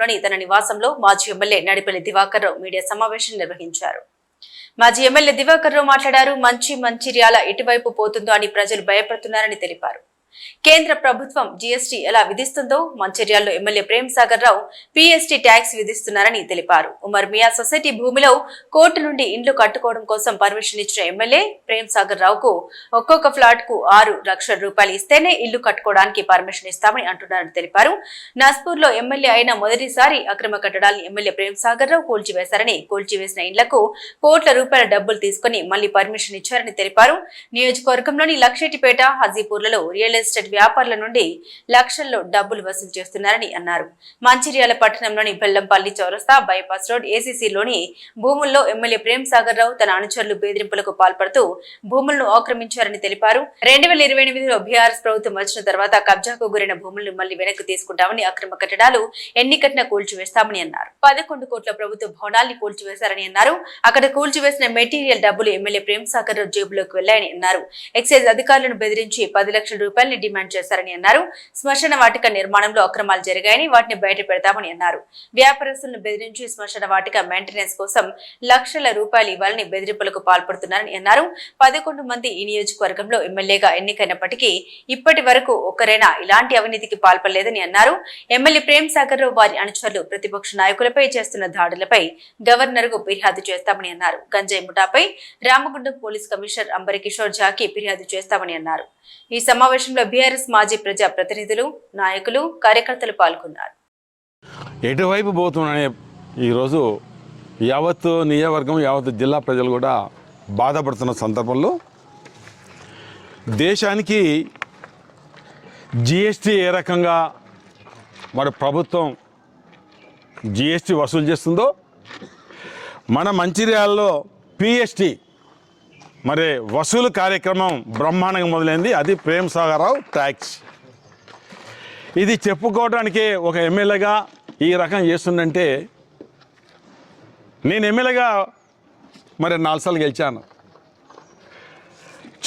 లోని తన నివాసంలో మాజీ ఎమ్మెల్యే నడిపల్లి దివాకర్ రావు మీడియా సమావేశం నిర్వహించారు. మాజీ ఎమ్మెల్యే దివాకర్ రావు మాట్లాడారు మంచి మంచిర్యాల ఎటువైపు పోతుందో అని ప్రజలు భయపడుతున్నారని తెలిపారు. కేంద్ర ప్రభుత్వం జీఎస్టీ ఎలా విధిస్తుందో మంచిర్యాల్లో MLA Prem Sagar Rao PST tax విధిస్తున్నారని తెలిపారు. ఉమర్ మియా సొసైటీ భూమిలో కోర్టు నుండి ఇండ్లు కట్టుకోవడం కోసం పర్మిషన్ ఇచ్చిన ఎమ్మెల్యే ప్రేమ్ సాగర్ రావుకు ఒక్కొక్క ఫ్లాట్కు ఆరు లక్షల రూపాయలు ఇస్తేనే ఇల్లు కట్టుకోవడానికి పర్మిషన్ ఇస్తామని అంటున్నారని తెలిపారు. నాస్పూర్లో ఎమ్మెల్యే అయిన మొదటిసారి అక్రమ కట్టడాలను ఎమ్మెల్యే ప్రేమ్ సాగర్ రావు కూల్చివేశారని కూల్చివేసిన ఇండ్లకు కోట్ల రూపాయల డబ్బులు తీసుకుని మళ్ళీ పర్మిషన్ ఇచ్చారని తెలిపారు. నియోజకవర్గంలోని లక్షెట్టిపేట హజీపూర్లలో రియల్ ఎస్టేట్ వ్యాపారుల నుండి లక్షల్లో డబ్బులు వసూలు చేస్తున్నారని అన్నారు. మంచిర్యాల పట్టణంలోని బెల్లంపల్లి చౌరస్తా బైపాస్ రోడ్ ఏసీసీలోని భూముల్లో ఎమ్మెల్యే ప్రేమ్ సాగర్ రావు తన అనుచరులు బెదిరింపులకు పాల్పడుతూ భూములను ఆక్రమించారని తెలిపారు. రెండు వేల ఇరవై ఎనిమిదిలో బీఆర్ఎస్ ప్రభుత్వం వచ్చిన తర్వాత కబ్జాకు గురైన భూములను మళ్ళీ వెనక్కి తీసుకుంటామని అక్రమ కట్టడాలు ఎన్ని కట్టినా కూల్చివేస్తామని అన్నారు. పదకొండు కోట్ల ప్రభుత్వ భవనాల్ని కూల్చివేశారని అన్నారు. అక్కడ కూల్చివేసిన మెటీరియల్ డబ్బులు ఎమ్మెల్యే ప్రేమ్ సాగర్ రావు జేబులోకి వెళ్ళాయని అన్నారు. ఎక్సైజ్ అధికారులను బెదిరించి పది లక్షల రూపాయలని డిమాండ్ చేశారని అన్నారు. శ్మశాన వాటిక నిర్మాణంలో అక్రమాలు జరిగాయని వాటిని బయట పెడతామని అన్నారు. వ్యాపారస్తులను బెదిరించి శ్మశాన వాటిక మెయింటెనెన్స్ కోసం లక్షల రూపాయలు ఇవ్వాలని బెదిరింపులకు పాల్పడుతున్నారని అన్నారు. పదకొండు మంది ఈ నియోజకవర్గంలో ఎమ్మెల్యేగా ఎన్నికైనప్పటికీ ఇప్పటి వరకు ఒక్కరైనా ఇలాంటి అవినీతికి పాల్పడలేదని అన్నారు. ఎమ్మెల్యే ప్రేమ్ సాగర్ రావు వారి అనుచరులు ప్రతిపక్ష నాయకులపై చేస్తున్న దాడులపై గవర్నర్కు ఫిర్యాదు చేస్తామని అన్నారు. గంజాయి ముఠాపై రామగుండం పోలీస్ కమిషనర్ అంబరికిషోర్ జాకి ఫిర్యాదు చేస్తామని అన్నారు. ఈ సమావేశంలో బీఆర్ఎస్ మాజీ ప్రజా ప్రతినిధులు నాయకులు కార్యకర్తలు పాల్గొన్నారు. ఎటువైపు పోతున్నానే ఈరోజు యావత్ నియోజకవర్గం యావత్ జిల్లా ప్రజలు కూడా బాధపడుతున్న సందర్భంలో దేశానికి జిఎస్టీ ఏ రకంగా మరి ప్రభుత్వం జిఎస్టీ వసూలు చేస్తుందో మన మంచిర్యాలలో పిఎస్టీ మరి వసూలు కార్యక్రమం బ్రహ్మాండంగా మొదలైంది. అది ప్రేమ్ సాగరావు ట్యాక్స్. ఇది చెప్పుకోవడానికి ఒక ఎమ్మెల్యేగా ఈ రకం చేస్తుందంటే నేను ఎమ్మెల్యేగా మరి నాలుగు గెలిచాను.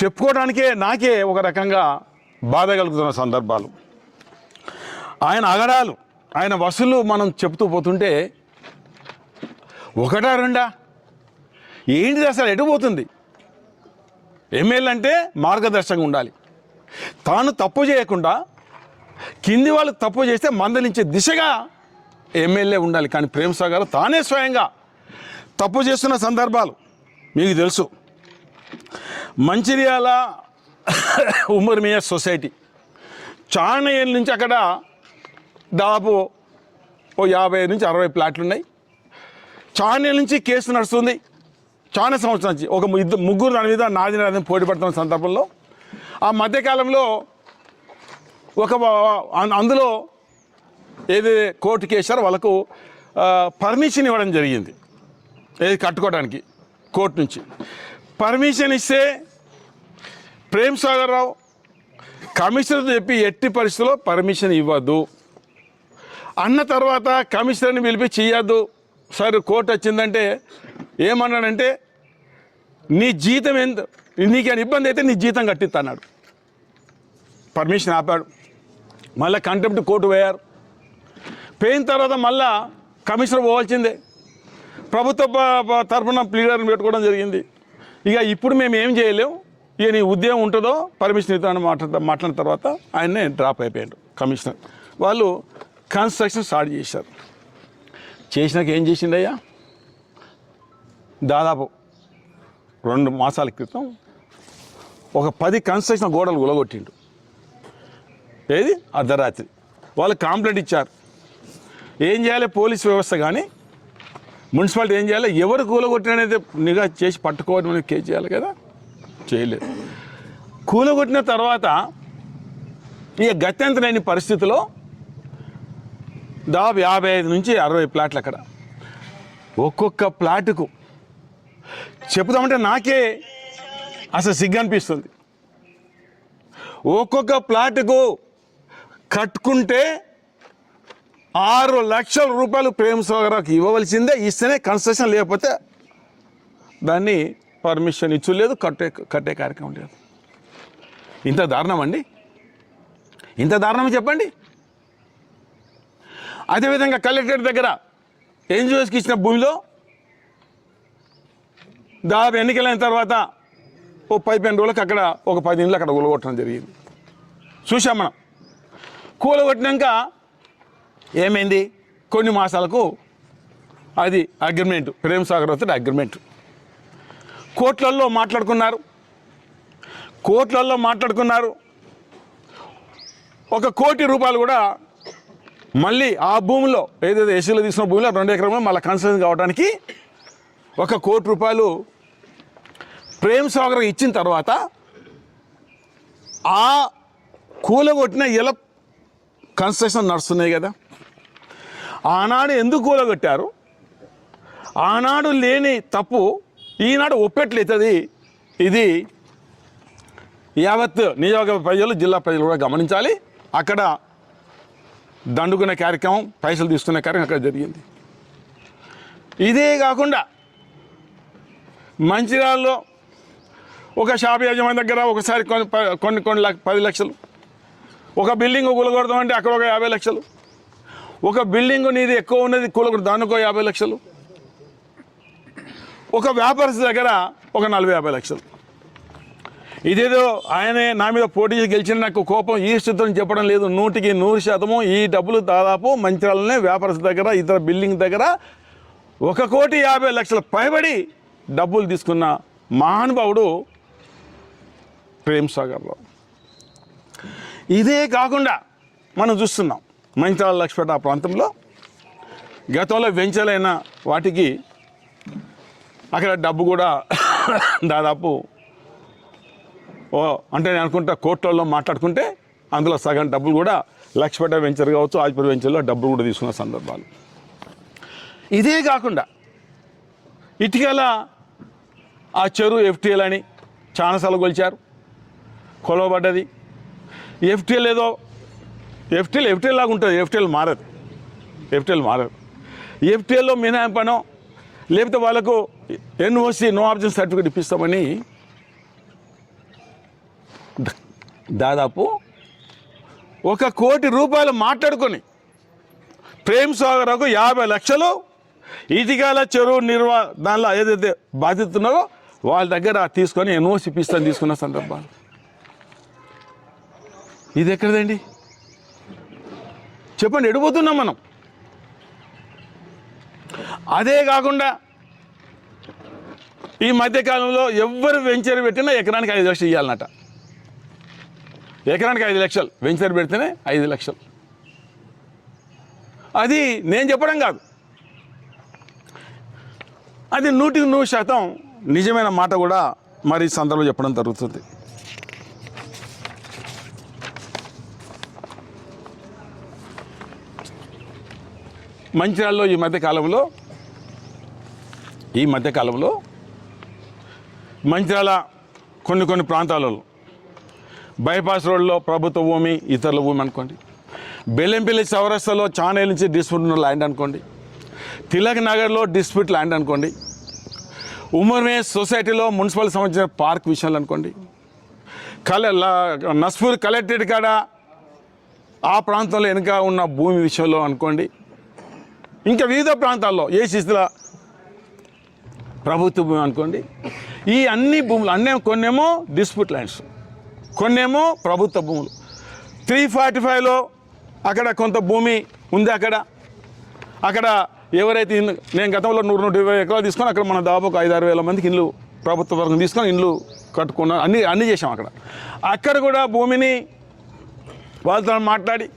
చెప్పుకోవడానికే నాకే ఒక రకంగా బాధ కలుగుతున్న సందర్భాలు. ఆయన అగడాలు ఆయన వసూలు మనం చెప్తూ పోతుంటే ఒకటా రెండా? ఏంటిది అసలు ఎటు పోతుంది? ఎమ్మెల్యే అంటే మార్గదర్శకంగా ఉండాలి. తాను తప్పు చేయకుండా కింది వాళ్ళు తప్పు చేస్తే మందలించే దిశగా ఎమ్మెల్యే ఉండాలి. కానీ ప్రేమ్ సాగర్ తానే స్వయంగా తప్పు చేస్తున్న సందర్భాలు మీకు తెలుసు. మంచిర్యాల ఉమర్ మియా సొసైటీ చాలా ఏళ్ళ నుంచి అక్కడ దాదాపు ఓ యాభై నుంచి అరవై ప్లాట్లు ఉన్నాయి. చాలా ఏళ్ళ నుంచి కేసు నడుస్తుంది. చాలా సంవత్సరం నుంచి ఒక ఇద్దరు ముగ్గురు దాని మీద నాది నాది పోటీ పడుతున్న సందర్భంలో ఆ మధ్యకాలంలో ఒక అందులో ఏది కోర్టు కేసారో వాళ్ళకు పర్మిషన్ ఇవ్వడం జరిగింది. ఏది కట్టుకోవడానికి కోర్టు నుంచి. పర్మిషన్ ఇస్తే ప్రేమ్ సాగర్ రావు కమిషనర్ చెప్పి ఎట్టి పరిస్థితుల్లో పర్మిషన్ ఇవ్వద్దు. అన్న తర్వాత కమిషనర్ని పిలిపి చేయొద్దు సార్ కోర్టు వచ్చిందంటే ఏమన్నాడంటే నీ జీతం ఎంత నీకేమైనా ఇబ్బంది అయితే నీ జీతం కట్టిస్తా అన్నాడు. పర్మిషన్ ఆపాడు. మళ్ళీ కంటెంప్ట్ కోర్టు పోయారు. పోయిన తర్వాత మళ్ళా కమిషనర్ పోవాల్సిందే. ప్రభుత్వ ప- తరఫున ప్లీడర్ని పెట్టుకోవడం జరిగింది. ఇక ఇప్పుడు మేము ఏం చేయలేం. ఇక నీ ఉద్యోగం ఉంటుందో పర్మిషన్ ఇద్దామని మాట్లాడ మాట్లాడిన తర్వాత ఆయన్నే డ్రాప్ అయిపోయాడు కమిషనర్. వాళ్ళు కన్స్ట్రక్షన్ స్టార్ట్ చేశారు. చేసినాక ఏం చేసిండయ్యా? దాదాపు రెండు మాసాల క్రితం ఒక పది కన్స్ట్రక్షన్ గోడలు కూలగొట్టిండు ఏది? అర్ధరాత్రి. వాళ్ళు కాంప్లైంట్ ఇచ్చారు. ఏం చేయాలి? పోలీస్ వ్యవస్థ కానీ మున్సిపాలిటీ ఏం చేయాలి? ఎవరు కూలగొట్టినైతే నిఘా చేసి పట్టుకోవడం అనేది కేసు చేయాలి కదా? చేయలేదు. కూలగొట్టిన తర్వాత ఇక గత్యంతరం పరిస్థితిలో దాదాపు యాభై ఐదు నుంచి అరవై ప్లాట్లు అక్కడ. ఒక్కొక్క ప్లాటుకు చెప్తామంటే నాకే అసలు సిగ్గు అనిపిస్తుంది ఒక్కొక్క ప్లాట్కు కట్టుకుంటే ఆరు లక్షల రూపాయలు ప్రేమ సోగరాకు ఇవ్వవలసిందే ఇస్తేనే కన్స్ట్రక్షన్ లేకపోతే దాన్ని పర్మిషన్ ఇచ్చలేదు కట్టే కట్టే కార్యక్రమం లేదు. ఇంత దారుణం అండి? ఇంత దారుణం చెప్పండి? అదేవిధంగా కలెక్టరేట్ దగ్గర ఎన్జిఓస్కి ఇచ్చిన భూమిలో దాదాపు ఎన్నికలైన తర్వాత ఓ పదిహేను రోజులకు అక్కడ ఒక పది ఇండ్లు అక్కడ కూలగొట్టడం జరిగింది. చూసాం మనం. కూలగొట్టినాక ఏమైంది? కొన్ని మాసాలకు అది అగ్రిమెంట్ ప్రేమ్ సాగర్ వస్తే అగ్రిమెంట్. కోట్లల్లో మాట్లాడుకున్నారు. కోట్లల్లో మాట్లాడుకున్నారు. ఒక కోటి రూపాయలు కూడా మళ్ళీ ఆ భూమిలో ఏదైతే ఎస్సీలో తీసుకున్న భూమిలో రెండు ఎకరంలో మళ్ళీ కన్స్ట్రక్షన్ కావడానికి ఒక కోటి రూపాయలు ప్రేమ్ సాగర్ ఇచ్చిన తర్వాత ఆ కూలగొట్టిన ఇలా కన్స్ట్రక్షన్ నడుస్తున్నాయి కదా. ఆనాడు ఎందుకు కూలగొట్టారు? ఆనాడు లేని తప్పు ఈనాడు ఒప్పెట్లయితుంది ఇది యావత్ నియోజక ప్రజలు జిల్లా ప్రజలు కూడా గమనించాలి. అక్కడ దండుకునే కార్యక్రమం పైసలు తీసుకునే కార్యక్రమం అక్కడ జరిగింది. ఇదే కాకుండా మంచిర్యాలలో ఒక షాప్ యజమాని దగ్గర ఒకసారి కొన్ని కొన్ని కొన్ని లక్ష పది లక్షలు. ఒక బిల్డింగ్ కూలగొడదామంటే అక్కడ ఒక యాభై లక్షలు. ఒక బిల్డింగ్ నీది ఎక్కువ ఉన్నది కూలగొడదు దానికో యాభై లక్షలు. ఒక వ్యాపారస్తు దగ్గర ఒక నలభై యాభై లక్షలు. ఇదేదో ఆయనే నా మీద పోటీ గెలిచిన నాకు కోపం ఈ స్థితిని చెప్పడం లేదు. నూటికి నూరు శాతము ఈ డబ్బులు దాదాపు మంచిర్యాలనే వ్యాపారస్తు దగ్గర ఇతర బిల్డింగ్ దగ్గర ఒక కోటి యాభై లక్షల పైబడి డబ్బులు తీసుకున్న మహానుభావుడు ప్రేమ్ సాగర్లో ఇదే కాకుండా మనం చూస్తున్నాం మంచిరాల లక్ష్మీపేట ఆ ప్రాంతంలో గతంలో వెంచలైన వాటికి అక్కడ డబ్బు కూడా దాదాపు ఓ అంటే నేను అనుకుంటా కోర్టులలో మాట్లాడుకుంటే అందులో సగం డబ్బులు కూడా లక్ష్మీపేట వెంచర్ కావచ్చు ఆజ్పూర్ వెంచర్లో డబ్బులు కూడా తీసుకున్న సందర్భాలు. ఇదే కాకుండా ఇటీవల ఆ చెరువు ఎఫ్టీఎల్ అని చాలాసార్లు కొలిచారు కొలవబడ్డది. ఎఫ్టీఎల్ ఏదో ఎఫ్టీఎల్ ఎఫ్టీఎల్ లాగా ఉంటుంది. ఎఫ్టీఎల్ మారదు. ఎఫ్టీఎల్ మారదు. ఎఫ్టీఎల్లో మినహాయింపనో లేకపోతే వాళ్ళకు ఎన్ఓసి నో ఆబ్జెక్ట్ సర్టిఫికేట్ ఇప్పిస్తామని దాదాపు ఒక కోటి రూపాయలు మాట్లాడుకొని ప్రేమ్ సాగర్కు యాభై లక్షలు ఇటికాల చెరువు నిర్వహణ దానిలో ఏదైతే బాధ్యత వాళ్ళ దగ్గర తీసుకొని ఎన్ఓసి ఇప్పిస్తాను తీసుకున్న సందర్భాలు. ఇది ఎక్కడదండి? చెప్పండి ఎడిపోతున్నాం మనం? అదే కాకుండా ఈ మధ్యకాలంలో ఎవరు వెంచర్ పెట్టినా ఎకరానికి ఐదు లక్షలు ఇవ్వాలన్నట ఎకరానికి ఐదు లక్షలు. వెంచర్ పెడితేనే ఐదు లక్షలు. అది నేను చెప్పడం కాదు. అది నూటికి నూరు శాతం నిజమైన మాట కూడా మరి సందర్భంలో చెప్పడం జరుగుతుంది. మంచిర్యాలలో ఈ మధ్య కాలంలో ఈ మధ్యకాలంలో మంచిర్యాల కొన్ని కొన్ని ప్రాంతాలలో బైపాస్ రోడ్లో ప్రభుత్వ భూమి ఇతరుల భూమి అనుకోండి. బెల్లంపల్లి చౌరస్తాలో చానేల నుంచి డిస్ప్యూట్ ఉన్న ల్యాండ్ అనుకోండి. తిలక్ నగర్లో డిస్ప్యూట్ ల్యాండ్ అనుకోండి. ఉమర్మే సొసైటీలో మున్సిపల్ సంబంధించిన పార్క్ విషయాలు అనుకోండి. కల నస్పూర్ కలెక్టరేట్ కాడ ఆ ప్రాంతంలో వెనుక ఉన్న భూమి విషయంలో అనుకోండి. ఇంకా వివిధ ప్రాంతాల్లో ఏ శిస్తుల ప్రభుత్వ భూమి అనుకోండి. ఈ అన్ని భూములు అన్నీ కొన్నేమో డిస్ప్యూట్ ల్యాండ్స్ కొన్నేమో ప్రభుత్వ భూములు. త్రీ ఫార్టీ ఫైవ్లో అక్కడ కొంత భూమి ఉంది అక్కడ. అక్కడ ఎవరైతే ఇల్లు నేను గతంలో నూరు నూట ఇరవై ఎకరాలు తీసుకొని అక్కడ మన దాదాపు ఐదు ఆరు వేల మందికి ఇల్లు ప్రభుత్వ వర్గం తీసుకొని ఇల్లు కట్టుకున్నాం అన్ని అన్ని చేసాం అక్కడ. అక్కడ కూడా భూమిని వాళ్ళతో మాట్లాడి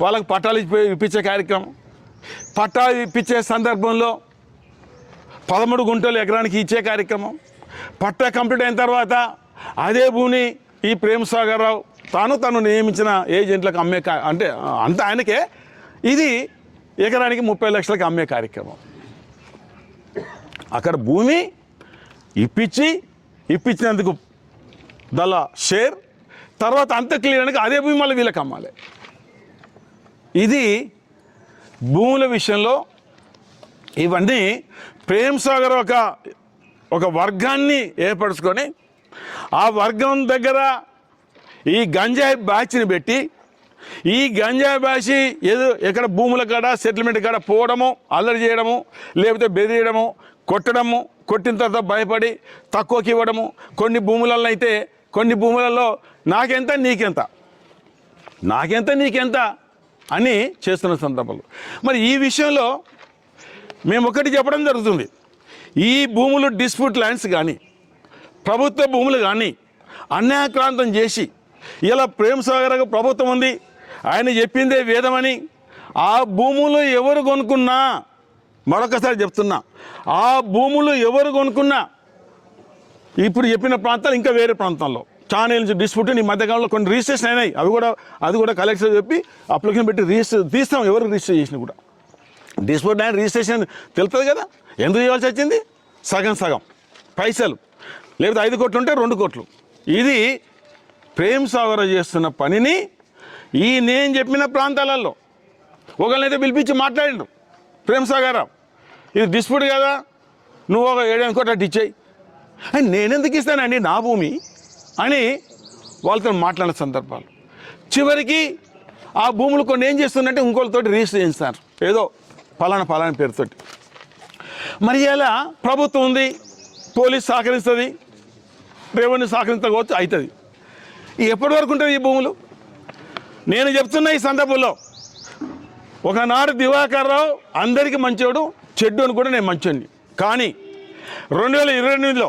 వాళ్ళకి పట్టాలు ఇప్పి- ఇప్పించే కార్యక్రమం. పట్టాలు ఇప్పించే సందర్భంలో పదమూడు గుంటలు ఎకరానికి ఇచ్చే కార్యక్రమం. పట్టా కంప్లీట్ అయిన తర్వాత అదే భూమిని ఈ ప్రేమ్ సాగర్ రావు తాను తను నియమించిన ఏజెంట్లకు అమ్మే కా అంటే అంత ఆయనకే. ఇది ఎకరానికి ముప్పై లక్షలకు అమ్మే కార్యక్రమం. అక్కడ భూమి ఇప్పించి ఇప్పించినందుకు దళ షేర్ తర్వాత అంత క్లియర్ అయినాక అదే భూమి మళ్ళీ వీళ్ళకి అమ్మాలి. ఇది భూముల విషయంలో ఇవన్నీ ప్రేమ్ సాగర్ ఒక ఒక వర్గాన్ని ఏర్పరచుకొని ఆ వర్గం దగ్గర ఈ గంజాయి బ్యాచ్ని పెట్టి ఈ గంజా బాసి ఏదో ఎక్కడ భూముల కాడ సెటిల్మెంట్ కాడ పోవడము అల్లరి చేయడము లేకపోతే బెదిరియడము కొట్టడము కొట్టిన తర్వాత భయపడి తక్కువకి ఇవ్వడము కొన్ని భూములలో అయితే కొన్ని భూములలో నాకెంత నీకెంత? నాకెంత నీకెంత? అని చేస్తున్న సందర్భంలో. మరి ఈ విషయంలో మేము ఒకటి చెప్పడం జరుగుతుంది. ఈ భూములు డిస్ప్యూట్ ల్యాండ్స్ కానీ ప్రభుత్వ భూములు కానీ అన్యాక్రాంతం చేసి ఇలా ప్రేమ సాగర్ ప్రభుత్వం ఉంది ఆయన చెప్పిందే వేదమని. ఆ భూములు ఎవరు కొనుక్కున్నా మరొకసారి చెప్తున్నా ఆ భూములు ఎవరు కొనుక్కున్నా ఇప్పుడు చెప్పిన ప్రాంతాలు ఇంకా వేరే ప్రాంతాల్లో. చాలా నుంచి డిస్ప్యూట్ ఈ మధ్యకాలంలో కొన్ని రిజిస్ట్రేషన్ అయినాయి. అవి కూడా అది కూడా కలెక్టర్ చెప్పి అప్లికేషన్ పెట్టి రిజిస్టర్ తీస్తాం ఎవరు రిజిస్టర్ చేసిన కూడా. డిస్ప్యూట్ ల్యాండ్ రిజిస్ట్రేషన్ తెలుస్తుంది కదా ఎందుకు చేయాల్సి వచ్చింది? సగం సగం. పైసలు. లేకపోతే ఐదు కోట్లు ఉంటే రెండు కోట్లు. ఇది ప్రేమ్ సాగర్ చేస్తున్న పనిని ఈ నేను చెప్పిన ప్రాంతాలలో ఒకరినైతే పిలిపించి మాట్లాడిండు. ప్రేమ్ ఇది డిస్ప్యూట్ కదా నువ్వు ఒక ఏడెనిమిది కోట్లు ఇచ్చేయి. అని నేనెందుకు ఇస్తానండి నా భూమి? అని వాళ్ళతో మాట్లాడిన సందర్భాలు. చివరికి ఆ భూములు కొన్ని ఏం చేస్తుందంటే ఇంకోళ్ళతోటి రిజిస్టర్ చేస్తారు ఏదో పలానా పలానా పేరుతోటి. మరి ఇలా ప్రభుత్వం ఉంది పోలీస్ సహకరిస్తుంది రెవెన్యూ సహకరించకపోవచ్చు అవుతుంది. ఎప్పటి వరకు ఉంటుంది ఈ భూములు? నేను చెప్తున్న ఈ సందర్భంలో ఒకనాడు దివాకర్ రావు అందరికీ మంచోడు చెడ్డు అని కూడా నేను మంచోడిని. కానీ రెండు వేల ఇరవై ఎనిమిదిలో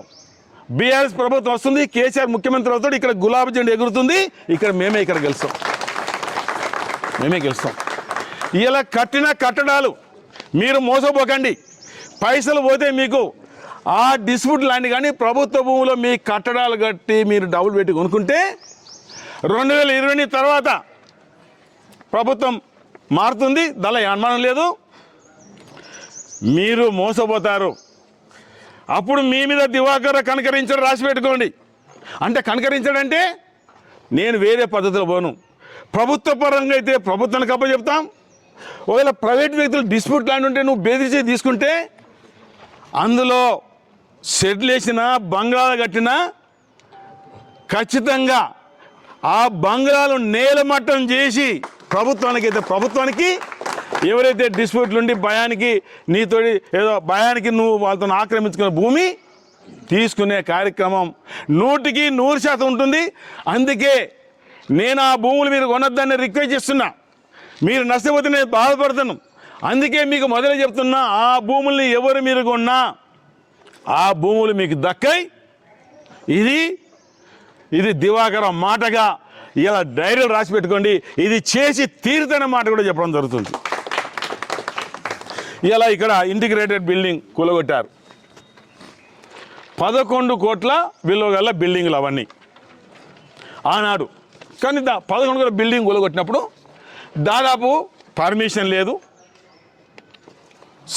బీఆర్ఎస్ ప్రభుత్వం వస్తుంది కేసీఆర్ ముఖ్యమంత్రి అవుతాడు ఇక్కడ గులాబీ జెండా ఎగురుతుంది ఇక్కడ మేమే ఇక్కడ గెలుస్తాం. మేమే గెలుస్తాం. ఇలా కట్టిన కట్టడాలు మీరు మోసపోకండి. పైసలు పోతే మీకు ఆ డిస్ప్యూట్ ల్యాండ్ కానీ ప్రభుత్వ భూమిలో మీ కట్టడాలు కట్టి మీరు డబ్బులు పెట్టి కొనుక్కుంటే రెండు వేల ఇరవై తర్వాత ప్రభుత్వం మారుతుంది దానిలో అనుమానం లేదు. మీరు మోసపోతారు. అప్పుడు మీ మీద దివాకర కనకరించడం రాసి పెట్టుకోండి. అంటే కనకరించడంటే నేను వేరే పద్ధతిలో పోను. ప్రభుత్వ పరంగా అయితే ప్రభుత్వానికి అప్ప చెప్తాం. ఒకవేళ ప్రైవేట్ వ్యక్తులు డిస్ప్యూట్ ల్యాండ్ ఉంటే నువ్వు బెదిరించి తీసుకుంటే అందులో షెడ్లు వేసినా బంగాళాలు కట్టినా ఖచ్చితంగా ఆ బంగాళాలు నేలమట్టం చేసి ప్రభుత్వానికి అయితే ప్రభుత్వానికి ఎవరైతే డిస్ప్యూట్లు ఉండి భయానికి నీతో ఏదో భయానికి నువ్వు వాళ్ళతో ఆక్రమించుకున్న భూమి తీసుకునే కార్యక్రమం నూటికి నూరు శాతం ఉంటుంది. అందుకే నేను ఆ భూములు మీరు కొనొద్దని రిక్వెస్ట్ చేస్తున్నా. మీరు నష్టపోతే నేను బాధపడుతున్నాను అందుకే మీకు మొదలు చెప్తున్నా ఆ భూముల్ని ఎవరు మీరు కొన్నా ఆ భూములు మీకు దక్కై ఇది ఇది దివాకర మాటగా ఇలా డైరీలు రాసి పెట్టుకోండి. ఇది చేసి తీరుతనే మాట కూడా చెప్పడం జరుగుతుంది. ఇలా ఇక్కడ ఇంటిగ్రేటెడ్ బిల్డింగ్ కూలగొట్టారు. పదకొండు కోట్ల విలువ గల బిల్డింగ్లు అవన్నీ. ఆనాడు కానీ దా పదకొండు కోట్ల బిల్డింగ్ కూలగొట్టినప్పుడు దాదాపు పర్మిషన్ లేదు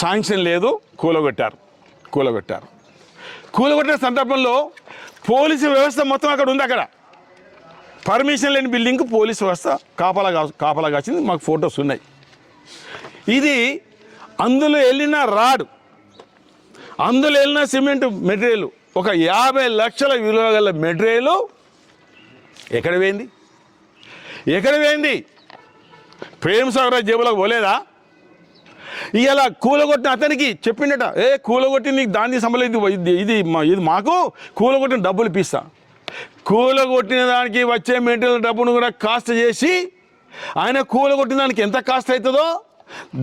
శాంక్షన్ లేదు కూలగొట్టారు కూలగొట్టారు. కూలగొట్టిన సందర్భంలో పోలీసు వ్యవస్థ మొత్తం అక్కడ ఉంది అక్కడ. పర్మిషన్ లేని బిల్డింగ్కు పోలీసు వ్యవస్థ కాపలా కాపలా కాసింది. మాకు ఫొటోస్ ఉన్నాయి. ఇది అందులో వెళ్ళిన రాడ్ అందులో వెళ్ళిన సిమెంట్ మెటీరియల్ ఒక యాభై లక్షల విలువ గల మెటీరియల్ ఎక్కడ పోయింది? ఎక్కడ పోయింది? ప్రేమ్ సాగర్ జేబులకు పోలేదా? ఇలా కూలగొట్టిన అతనికి చెప్పిండట ఏ కూలగొట్టి నీకు దాన్ని సంబంధించి ఇది ఇది మా- ఇది మాకు కూలగొట్టిన డబ్బులు ఇప్పిస్తా. కూలగొట్టిన దానికి వచ్చే మెటీరియల్ డబ్బును కూడా కాస్ట్ చేసి ఆయన కూలగొట్టిన దానికి ఎంత కాస్ట్ అవుతుందో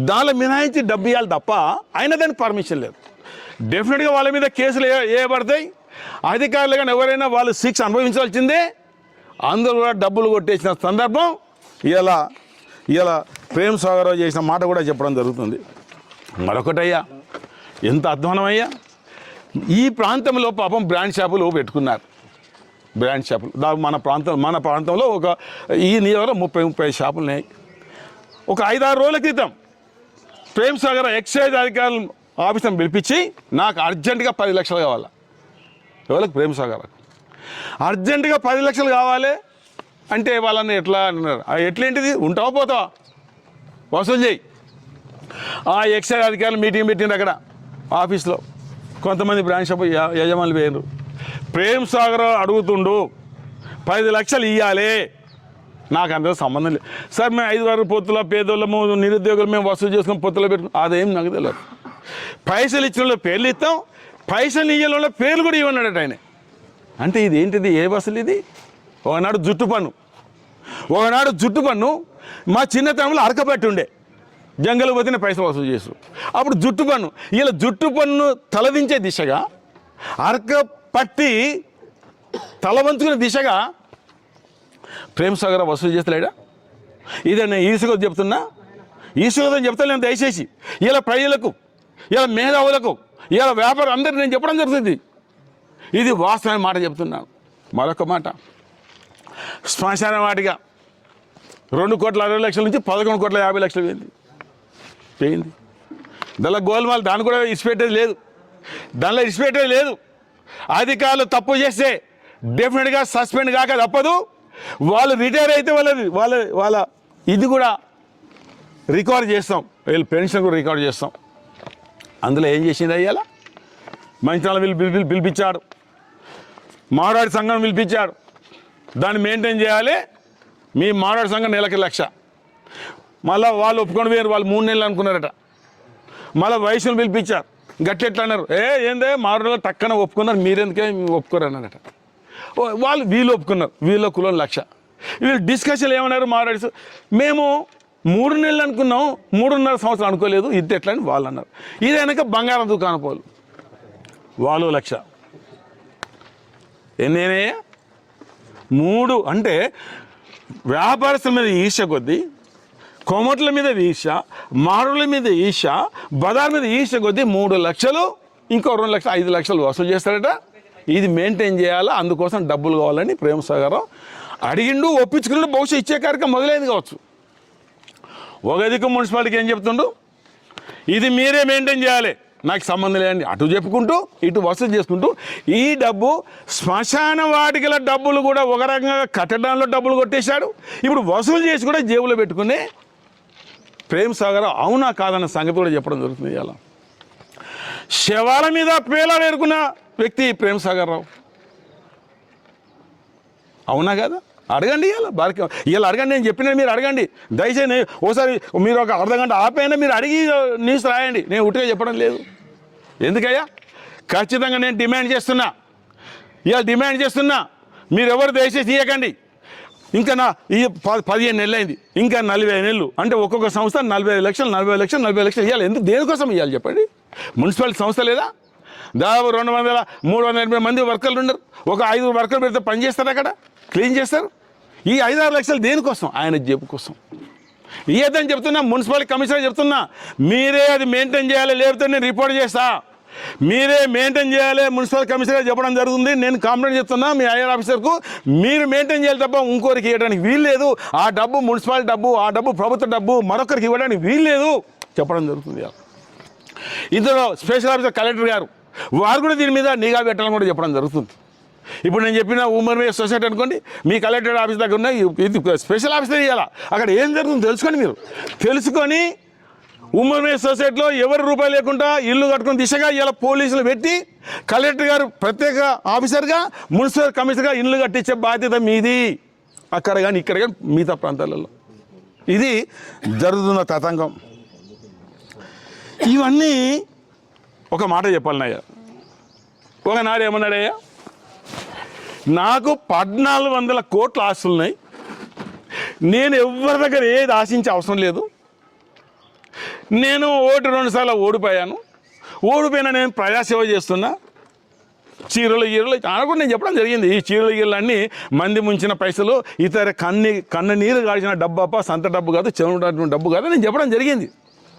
దానిలో మినహాయించి డబ్బు ఇవ్వాలి తప్ప ఆయన దానికి పర్మిషన్ లేదు. డెఫినెట్గా వాళ్ళ మీద కేసులు ఏ వేయబడతాయి అధికారులు కానీ ఎవరైనా వాళ్ళు శిక్ష అనుభవించాల్సిందే. అందరూ కూడా డబ్బులు కొట్టేసిన సందర్భం ఇలా ఇలా ప్రేమ్ సాగర్ చేసిన మాట కూడా చెప్పడం జరుగుతుంది. మరొకటయ్యా ఎంత అధ్వానమయ్యా. ఈ ప్రాంతంలో పాపం బ్రాండ్ షాపులు పెట్టుకున్నారు. బ్రాండ్ షాపులు దా మన ప్రాంతం మన ప్రాంతంలో ఒక ఈ నియోజకవర్గం ముప్పై ముప్పై షాపులు ఉన్నాయి. ఒక ఐదారు రోజుల క్రితం ప్రేమ్ సాగర్ ఎక్సైజ్ అధికారులు ఆఫీసును పిలిపించి నాకు అర్జెంటుగా పది లక్షలు కావాలి. ఎవరికి? ప్రేమ్ సాగర్ అర్జెంటుగా పది లక్షలు కావాలి అంటే వాళ్ళని ఎట్లా అన్నారు. ఎట్లేంటిది? ఉంటావా పోతావా? వసూలు చేయి. ఆ ఎక్సైజ్ అధికారులు మీటింగ్ పెట్టిండ్రు అక్కడ ఆఫీస్లో. కొంతమంది బ్రాంచ్ షాప్ యజమానులు పోయినారు ప్రేమ్ సాగర్ అడుగుతుండు పది లక్షలు ఇవ్వాలి నాకు అంత సంబంధం లేదు సార్ మేము ఐదు వారు పొత్తుల పేదోళ్ళము నిరుద్యోగులు మేము వసూలు చేసుకుని పొత్తులో పెట్టుకుని అదేం నాకు తెలియదు. పైసలు ఇచ్చిన వాళ్ళ పేర్లు ఇస్తాం పైసలు ఇయ్యల పేర్లు కూడా ఇవ్వన్నాడట ఆయన. అంటే ఇది ఏంటిది? ఏ బస్సులు ఇది? ఒకనాడు జుట్టు పన్ను. ఒకనాడు జుట్టు పన్ను మా చిన్నతనంలో అరకపట్టి ఉండే. జంగలు పోతేనే పైసలు వసూలు చేసు. అప్పుడు జుట్టు పన్ను. ఇలా జుట్టు పన్ను తలదించే దిశగా అరక పట్టి తలవంచుకునే దిశగా ప్రేమ్ సాగర్ వసూలు చేస్తలేడా? ఇదే నేను ఈసుకొద్ది చెప్తున్నా? ఈసుకొద్దని చెప్తా నేను దయచేసి. ఇలా ప్రజలకు ఇలా మేధావులకు ఇలా వ్యాపారం అందరికీ నేను చెప్పడం జరుగుతుంది. ఇది వాస్తవమైన మాట చెప్తున్నాను. మరొక మాట. శ్మశాన వాటిగా రెండు కోట్ల అరవై లక్షల నుంచి పదకొండు కోట్ల యాభై లక్షలు పోయింది. పోయింది. దానిలో గోల్మాల్ దాన్ని కూడా ఇచ్చిపెట్టేది లేదు. దానిలో ఇచ్చిపెట్టేది లేదు. అధికారులు తప్పు చేస్తే డెఫినెట్గా సస్పెండ్ కాక తప్పదు. వాళ్ళు రిటైర్ అయితే వాళ్ళది వాళ్ళ వాళ్ళ ఇది కూడా రికార్డ్ చేస్తాం. వీళ్ళు పెన్షన్ కూడా రికార్డ్ చేస్తాం. అందులో ఏం చేసింది అయ్యాల? మంచినాల వీళ్ళు పిలిపి పిలిపించాడు మారాడి సంఘం పిలిపించాడు దాన్ని మెయింటైన్ చేయాలి. మీ మారాడి సంఘం నెలకి లక్ష. మళ్ళీ వాళ్ళు ఒప్పుకొని పోయారు వాళ్ళు మూడు నెలలు అనుకున్నారట. మళ్ళీ వయసును పిలిపించారు. గట్టెట్లా అన్నారు ఏ ఏందే? మారులో టక్కన ఒప్పుకున్నారు మీరెందుకే ఒప్పుకోరు అన్నారట. వాళ్ళు వీళ్ళు ఒప్పుకున్నారు వీళ్ళ కులం లక్ష. వీళ్ళు డిస్కషన్ ఏమన్నారు మాట్లాడి మేము మూడు నెలలు అనుకున్నాం మూడున్నర సంవత్సరం అనుకోలేదు ఇది ఎట్లా అని వాళ్ళు అన్నారు. ఇది వెనక బంగారం దుకాణం పోలు. వాళ్ళు లక్ష. ఎన్నేనయ్యా? మూడు. అంటే వ్యాపారస్తుల మీద ఈర్ష కొద్దీ కోమట్ల మీద ఈష మారుల మీద ఈర్ష బజార్ మీద ఈర్ష కొద్దీ మూడు లక్షలు ఇంకో రెండు లక్షలు ఐదు లక్షలు వసూలు చేస్తాడట ఇది మెయింటైన్ చేయాలా? అందుకోసం డబ్బులు కావాలని ప్రేమ సాగరం అడిగిండు ఒప్పించుకున్నాడు బహుశా ఇచ్చే కార్యక్రమం మొదలైంది కావచ్చు. ఒక దిక్కు మున్సిపాలిటీకి ఏం చెప్తుండు? ఇది మీరే మెయింటైన్ చేయాలి. నాకు సంబంధం లేదండి. అటు చెప్పుకుంటూ ఇటు వసూలు చేసుకుంటూ ఈ డబ్బు శ్మశాన వాటికల డబ్బులు కూడా ఒక రకంగా కట్టడంలో డబ్బులు కొట్టేశాడు. ఇప్పుడు వసూలు చేసి కూడా జేబులో పెట్టుకుని ప్రేమ్ సాగర్ అవునా కాదన్న సంగతి కూడా చెప్పడం జరుగుతుంది ఇవాళ. శవాల మీద పేలాలు ఎరుకున్న వ్యక్తి ప్రేమ్ సాగర్ రావు అవునా కదా? అడగండి ఇలా బారికి ఇలా అడగండి నేను చెప్పిన మీరు అడగండి. దయచేసి ఓసారి మీరు ఒక అర్ధ గంట ఆపైనా మీరు అడిగి న్యూస్ రాయండి. నేను ఉట్టిగా చెప్పడం లేదు. ఎందుకయ్యా? ఖచ్చితంగా నేను డిమాండ్ చేస్తున్నా. ఇలా డిమాండ్ చేస్తున్నా. మీరు ఎవరు దయచేసి తీయకండి. ఇంకా నా ఈ పదిహేను నెలలు అయింది ఇంకా నలభై ఐదు నెలలు. అంటే ఒక్కొక్క సంస్థ నలభై ఐదు లక్షలు నలభై లక్షలు నలభై లక్షలు ఇవ్వాలి ఎందుకు? దేనికోసం ఇవ్వాలి చెప్పండి? మున్సిపాలిటీ సంస్థ లేదా? దాదాపు రెండు వందల మూడు వందల ఎనభై మంది వర్కర్లు ఉండరు. ఒక ఐదు వర్కర్లు పెడితే పని చేస్తారు అక్కడ? క్లీన్ చేస్తారు? ఈ ఐదారు లక్షలు దేనికోసం? ఆయన జేబు కోసం. ఏదని చెప్తున్నా మున్సిపాలిటీ కమిషనర్ చెప్తున్నా మీరే అది మెయింటైన్ చేయాలి లేకపోతే నేను రిపోర్ట్ చేస్తా. మీరే మెయింటైన్ చేయాలి. మున్సిపల్ కమిషనర్ చెప్పడం జరుగుతుంది. నేను కంప్లైంట్ చెప్తున్నా మీ ఐఆర్ ఆఫీసర్కు మీరు మెయింటైన్ చేయాలి తప్ప ఇంకోరికి ఇవ్వడానికి వీలు లేదు ఆ డబ్బు మున్సిపాలిటీ డబ్బు ఆ డబ్బు ప్రభుత్వ డబ్బు మరొకరికి ఇవ్వడానికి వీలు లేదు చెప్పడం జరుగుతుంది ఇందులో స్పెషల్ ఆఫీసర్ కలెక్టర్ గారు వారు కూడా దీని మీద నిఘా పెట్టాలని కూడా చెప్పడం జరుగుతుంది. ఇప్పుడు నేను చెప్పిన ఉమర్ మీద సొసైటీ అనుకోండి మీ కలెక్టర్ ఆఫీస్ దగ్గర ఉన్న ఇది స్పెషల్ ఆఫీసర్ ఇవ్వాలా అక్కడ ఏం జరుగుతుంది తెలుసుకోండి మీరు. తెలుసుకొని ఉమ్మర్ మీద సొసైటీలో ఎవరి రూపాయలు లేకుండా ఇల్లు కట్టుకుని దిశగా ఇలా పోలీసులు పెట్టి కలెక్టర్ గారు ప్రత్యేక ఆఫీసర్గా మున్సిపల్ కమిషనర్గా ఇల్లు కట్టించే బాధ్యత మీది. అక్కడ కానీ ఇక్కడ కానీ మిగతా ప్రాంతాలలో. ఇది జరుగుతున్న తతంగం. ఇవన్నీ ఒక మాట చెప్పాలనయ్యా ఒకనాడు ఏమన్నాడయ్యా? నాకు పద్నాలుగు వందల కోట్ల ఆస్తులు ఉన్నాయి నేను ఎవరి దగ్గర ఏది ఆశించే అవసరం లేదు. నేను ఓటు రెండు సార్లు ఓడిపోయాను. ఓడిపోయినా నేను ప్రజాసేవ చేస్తున్నా. చీరలు గీరలు అనకుండా నేను చెప్పడం జరిగింది. ఈ చీరలు గీరలు అన్నీ మంది ముంచిన పైసలు ఇతర కన్ని కన్న నీరు కాల్చిన డబ్బు అప్ప సంత డబ్బు కాదు చెరువు డబ్బు కాదు నేను చెప్పడం జరిగింది.